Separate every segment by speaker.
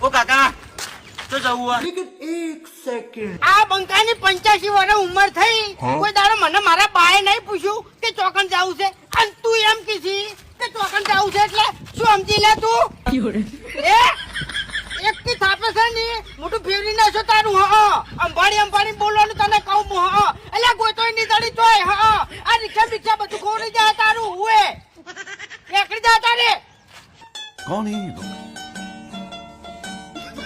Speaker 1: ઓ કાકા
Speaker 2: વર્ષ ઉંમર થઈ. કોઈ દાડો મને મારા બાએ નહીં પૂછ્યું કે ચોકન જવું છે. તું એમ કે ચોકન જવું છે એટલે શું સમજી લે તું? એ? એકથી થાપે છે ને મોટું ફેવરી નાખો તારું હા અંબાડી અંબાડી બોલવાનું તને કહું હું હા એટલે ગોતોય નીતળી તોય હા આ રિક્ષા બિક્ષા બધું ખોરી જાય તારું હુએ. એકડી જા તારે.
Speaker 3: કોણ એ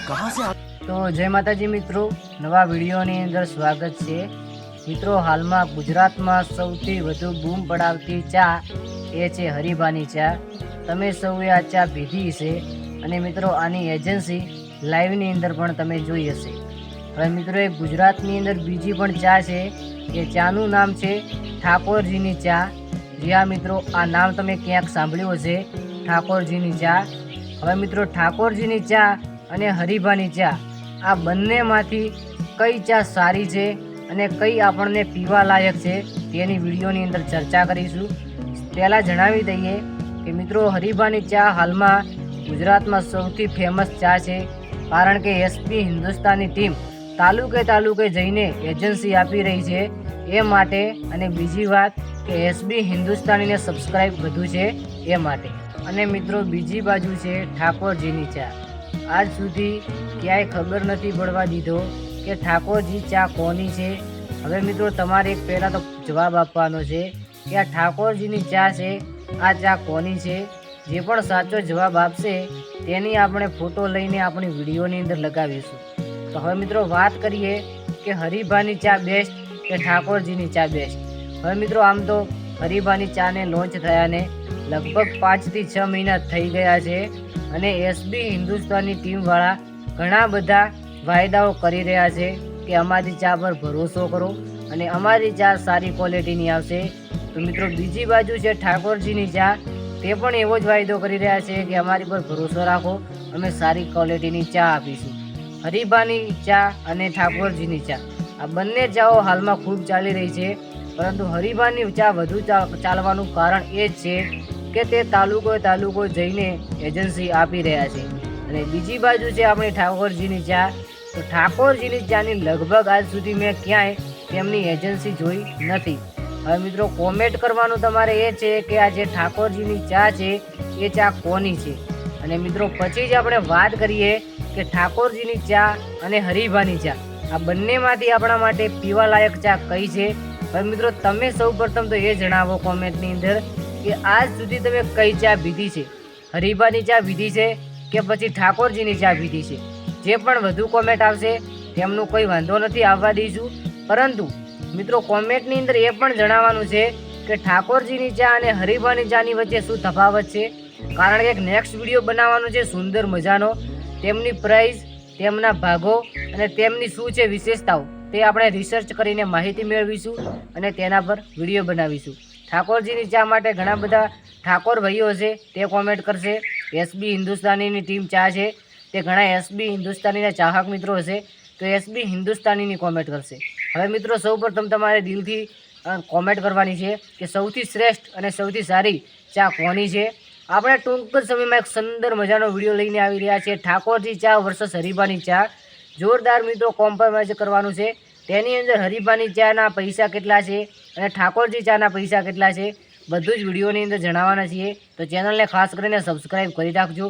Speaker 3: કહા સે
Speaker 4: તો જય માતાજી મિત્રો, નવા વિડીયોની અંદર સ્વાગત છે. મિત્રો, હાલમાં ગુજરાતમાં સૌથી વધુ બૂમ પડાવતી ચા એ છે હરિભાની ચા. તમે સૌએ આ ચા પીધી છે અને મિત્રો, આની એજન્સી લાઈવની અંદર પણ તમે જોઈ હશે. હવે મિત્રો, એ ગુજરાતની અંદર બીજી પણ ચા છે એ ચાનું નામ છે ઠાકોરજીની ચા. જે આ મિત્રો, આ નામ તમે ક્યાંક સાંભળ્યું હશે, ઠાકોરજીની ચા. હવે મિત્રો, ઠાકોરજીની ચા અને હરીભાની ચા. આ બંનેમાંથી કઈ ચા સારી છે અને કઈ આપણને પીવા લાયક છે તેની વિડીયોની અંદર ચર્ચા કરીશું. પહેલાં જણાવી દઈએ કે મિત્રો, હરીભાની ચા હાલમાં ગુજરાતમાં સૌથી ફેમસ ચા છે કારણ કે એસપી હિન્દુસ્તાની ટીમ તાલુકે તાલુકે જઈને એજન્સી આપી રહી છે. એ માટે અને બીજી વાત કે એસબી હિન્દુસ્તાનીને સબસ્ક્રાઇબ વધુ છે એ માટે. અને મિત્રો, બીજી બાજુ છે ઠાકોરજીની ચા. આજ સુધી ક્યાંય ખબર નથી પડવા દીધો કે ઠાકોરજી ચા કોની છે? હવે મિત્રો, તમારે એક પહેલાં તો જવાબ આપવાનો છે કે આ ઠાકોરજીની ચા છે, આ ચા કોની છે? જે પણ સાચો જવાબ આપશે, તેની આપણે ફોટો લઈને આપણી વિડીયોની અંદર લગાવીશું. તો હવે મિત્રો, વાત કરીએ કે હરિભાની ચા બેસ્ટ કે ઠાકોરજીની ચા બેસ્ટ? હવે મિત્રો, આમ તો હરિભાની ચાને લોન્ચ થયાને લગભગ પાંચથી છ મહિના થઈ ગયા છે અને એસબી હિન્દુસ્તાનની ટીમવાળા ઘણા બધા વાયદાઓ કરી રહ્યા છે કે અમારી ચા પર ભરોસો કરો અને અમારી ચા સારી ક્વોલિટીની આવશે. તો મિત્રો, બીજી બાજુ છે ઠાકોરજીની ચા. તે પણ એવો જ વાયદો કરી રહ્યા છે કે અમારી પર ભરોસો રાખો, અમે સારી ક્વોલિટીની ચા આપીશું. હરીબાની ચા અને ઠાકોરજીની ચા. આ બંને ચાઓ હાલમાં ખૂબ ચાલી રહી છે. પરંતુ હરિભાની ચા વધુ ચાલવાનું કારણ એ જ છે કે તે તાલુકો તાલુકો જઈને એજન્સી આપી રહ્યા છે. અને બીજી બાજુ છે આપણી ઠાકોરજીની ચા. તો ઠાકોરજીની ચાની લગભગ આજ સુધી મેં ક્યાંય તેમની એજન્સી જોઈ નથી. હવે મિત્રો, કોમેન્ટ કરવાનું તમારે એ છે કે આ જે ઠાકોરજીની ચા છે, એ ચા કોની છે? અને મિત્રો, પછી જ આપણે વાત કરીએ કે ઠાકોરજીની ચા અને હરિભાની ચા. આ બંનેમાંથી આપણા માટે પીવાલાયક ચા કઈ છે? હવે મિત્રો, તમે સૌ પ્રથમ તો એ જણાવો કોમેન્ટની અંદર કે આજ સુધી તમે કઈ ચા પીધી છે? હરિભાની ચા પીધી છે કે પછી ઠાકોરજીની ચા પીધી છે? જે પણ વધુ કોમેન્ટ આવશે, તેમનું કોઈ વાંધો નથી, આવવા દઈશું. પરંતુ, મિત્રો, કોમેન્ટની અંદર એ પણ જણાવવાનું છે કે ઠાકોરજીની ચા અને હરિભાની ચાની વચ્ચે શું તફાવત છે? કારણ કે એક નેક્સ્ટ વીડિયો બનાવવાનો છે સુંદર મજાનો. તેમની પ્રાઇઝ તેમના ભાગો અને તેમની શું છે વિશેષતાઓ. તે આપણે રિસર્ચ કરીને માહિતી મેળવીશું અને તેના પર વીડિયો બનાવીશું. ઠાકોરજીની ચા માટે ઘણા બધા ઠાકોર ભાઈઓ છે તે કોમેન્ટ કરશે. એસબી હિન્દુસ્તાનીની ટીમ ચા છે, તે ઘણા એસબી હિન્દુસ્તાનીના ચાહક મિત્રો હશે, તો એસબી હિન્દુસ્તાનીની કોમેન્ટ કરશે. હવે મિત્રો સૌપ્રથમ તમારે દિલથી કોમેન્ટ કરવાની છે કે સૌથી શ્રેષ્ઠ અને સૌથી સારી ચા કોની છે? આપણે ટૂંક સમયમાં એક સુંદર મજાનો વીડિયો લઈને આવી રહ્યા છીએ. ઠાકોરજી ચા વર્સસ હરીબાની ચા. જોરદાર મિત્રો કોમ્પ્રોમાઇઝ કરવાનું છે. તેની અંદર હરિભાની ચાના પૈસા કેટલા છે અને ઠાકોરજી ચાના પૈસા કેટલા છે? બધું જ વિડીયોની અંદર જણાવવાના છીએ. તો ચેનલને ખાસ કરીને સબસ્ક્રાઈબ કરી રાખજો.